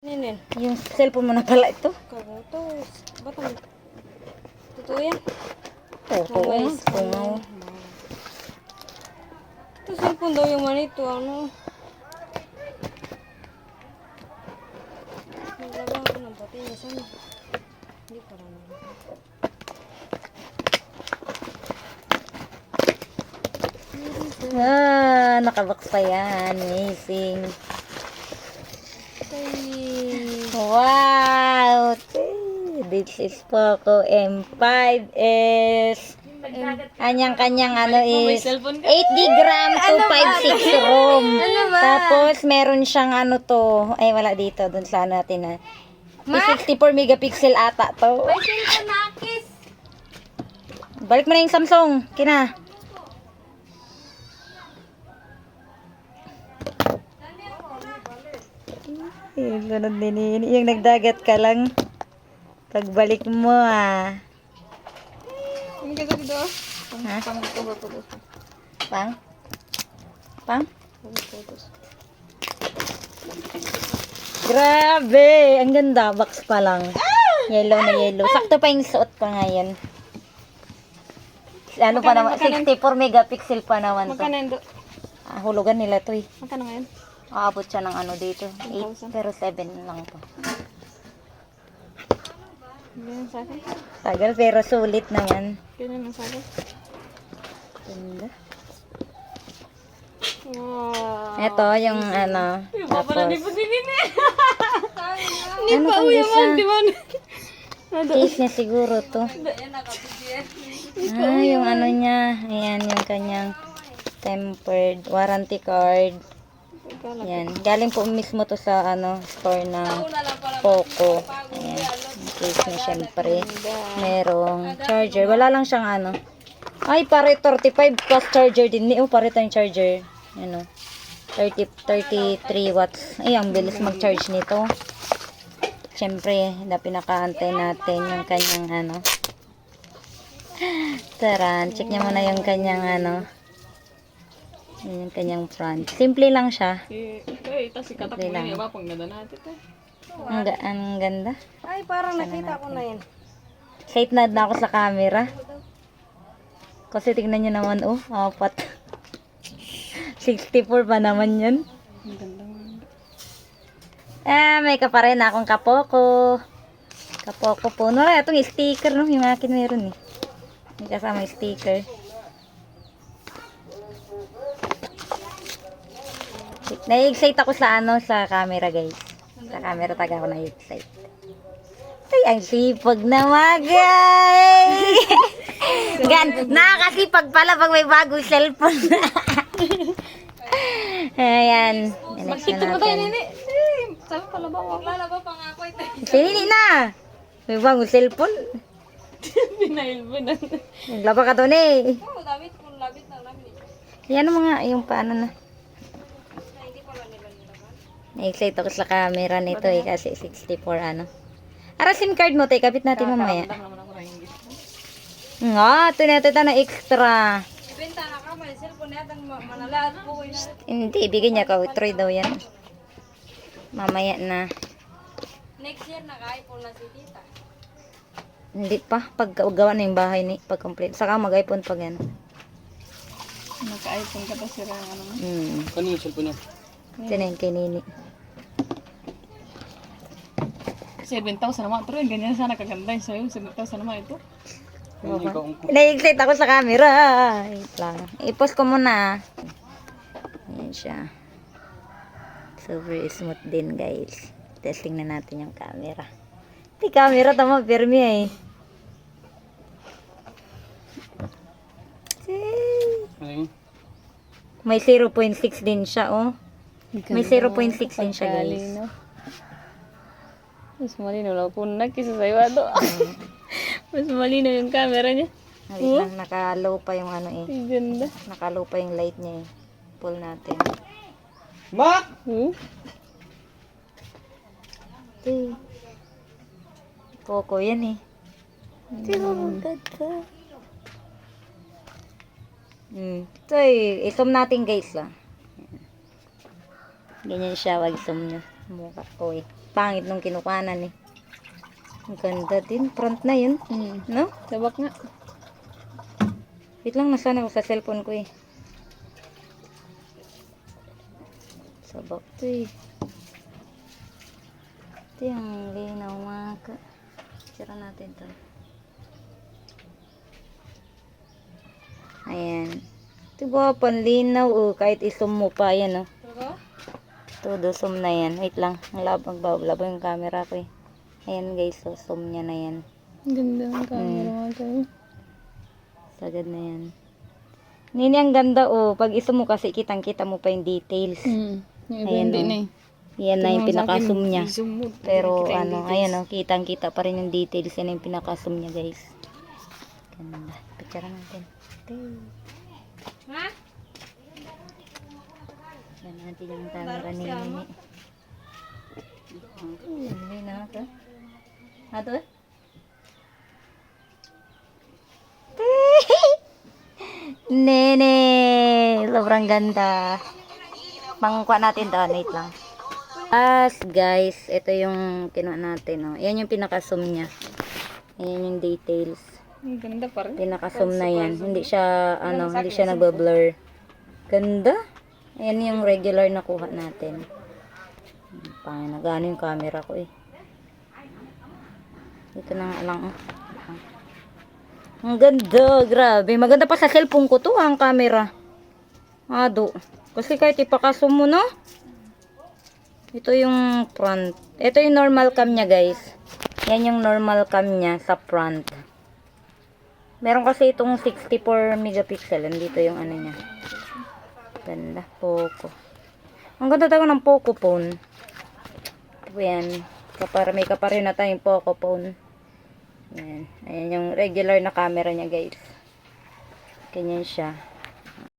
Ninin, Yung cellphone mo na pala ito. kabutos. Ba't ang... Totoo yan? Totoo. Tungaw. Ito cellphone daw yung manito, ano? Naglabang ako ng pati niya. Hindi pa rin. Ah, nakabox pa yan. Amazing. Wow! This is Poco M5S. Kanyang-kanyang ano is 8 gram to 56 ROM. Tapos meron siyang ano to. Ay wala dito. Dun sa ano natin na. 64 megapixel ata to. Balik mo na yung Samsung. Kina. Yung sunod din yun. Yung nagdagat ka lang. Pagbalik mo ah. Ang ganda dito ah. Ha? Pang Pang? Pang? Grabe! Ang ganda. Box pa lang. Yellow na yellow. Sakto pa yung suot ko ngayon. Ano pa naman? 64 megapixel pa naman to. Magkano? Ah, hulugan nila to eh. Magkano ngayon? Aabot siya ng ano dito. 1,000. 8 pero 7 lang to. Ganyan sa akin. Tagal pero sulit naman. Lang sa akin. Ganda. Wow. Ito yung ano. Tapos, din eh. ano kung isa? Di ba? Case niya siguro to. Ah, yung ano niya. Ayan, yung kanyang tempered warranty card. Ayan. Galing po mismo to sa ano, store ng Poco. Ayan. Yung case niya syempre. Merong charger. Wala lang siyang ano. Ay, pare 35 plus charger din. Oh, pare tayong charger. Ano. 30, 33 watts. Ay, ang bilis mag-charge nito. Siyempre, na pinakaantay natin yung kanyang ano. Taran, check niya muna yung kanyang ano. Yun Yung kanyang front. Simple lang siya. Eh, ito si katak mo lang. yun. Iba pang ganda natin eh. Ang, ga- ang ganda. Ay, parang nakita ko na yan. Excited na na ako sa camera. Kasi tignan nyo naman, oh, apat. 64 pa naman yun. Ang ganda. Ah, may ka pa rin akong kapoko. Kapoko po. No, itong sticker, no? Yung akin meron eh. May kasama yung sticker. Na-excite ako sa ano, sa camera guys. Sa camera taga ako na-excite. Ay, ang sipag na magay! Gan, nakakasipag pala pag may bagong cellphone. Ayan. Mag-tiktok Mag-tiktok na tayo, nini. Eh, sabi pala ba? Wala ba pang ako ito? Sinini na! May bagong cellphone. Pinail mo na. Naglaba ka doon eh. Oo, damit kung labit na namin. Yan mo nga, yung paano na. Na-excite ako sa camera nito eh, kasi 64 ano. Ara SIM card mo, tay, kapit natin mamaya. Na. Nga, tinatita na extra. Ibenta na ka, may cellphone na yatang manalat po ko na. Hindi, ibigay niya ka, Troy daw yan. Mamaya na. Next year, naka-iPhone na si tita. Hindi pa, pag gawa na yung bahay ni, pag complete. Saka mag-iPhone pag yan. Naka-iPhone ka pa sira ang ano mo. Hmm, Ano yung cellphone niya? ito na yung kay Nini. 7,000 naman. Pero ganyan sana kaganda yung sa'yo. 7,000 naman ito. Na-excite ako sa camera. Wait lang. I-post ko muna. Ayan siya. Super smooth din guys. Testing na natin yung camera. Di camera tama pirmi eh. May 0.6 din siya oh. May 0.6 din siya guys. Mas malinaw lang po na kisa sa iba to. Mas malinaw yung camera niya. Wait lang, naka-low pa yung ano eh. Ang ganda. Naka-low pa yung light niya eh. Pull natin. Ma! Hmm? Ito Poco yan eh. Ito yung ganda. Hmm. Ito eh. I-zoom natin guys lah. Ganyan siya. Wag zoom nyo. Mukha ko eh. Pangit nung kinukanan eh. Ang ganda din. Front na yun. Hmm. No? Sabak nga. Wait lang, nasaan ako sa cellphone ko eh. Sabak to eh. Ito yung linaw mga ka. Sira natin to. Ayan. Ito ba, panlinaw oh. Kahit isum mo pa, yan oh. Todo zoom na yan. Wait lang. Ang labang bablabo yung camera ko eh. Ayan guys, so zoom niya na yan. Ang ganda ng camera mga kayo. Sagad na yan. Nini, ang ganda oh. Pag iso mo kasi kitang-kita mo pa yung details. Hmm. Yung Ayan, oh. na eh. Yan na yung pinaka-zoom niya. Pero ano, ayan oh, kitang-kita pa rin yung details. Yan yung pinaka-zoom niya guys. Ganda. Picture natin. Ha? Yan natin yung camera ni Nini. Hindi na ito. Ato eh? Nene! Sobrang ganda. Pangkuha natin doon. Wait lang. As guys, ito yung kinuha natin. Oh. Yan yung pinaka-zoom niya. Ayan yung details. Ang ganda pa rin. Pinaka-zoom na yan. Hindi siya, ano, hindi siya nagbe-blur. Ganda. Ayan yung regular na kuha natin. Pang nagano yung camera ko eh. Dito na nga lang. Oh. Ang ganda, grabe. Maganda pa sa cellphone ko to, ang camera. Ado. Kasi kahit ipakaso mo, no? Ito yung front. Ito yung normal cam niya, guys. Yan yung normal cam niya sa front. Meron kasi itong 64 megapixel. Andito yung ano niya. Ganda. Poco. Ang ganda talaga ng Poco phone. Ito yan. Kapara, may kapare na tayong Poco phone. Ayan. Ayan yung regular na camera niya guys. Ganyan siya.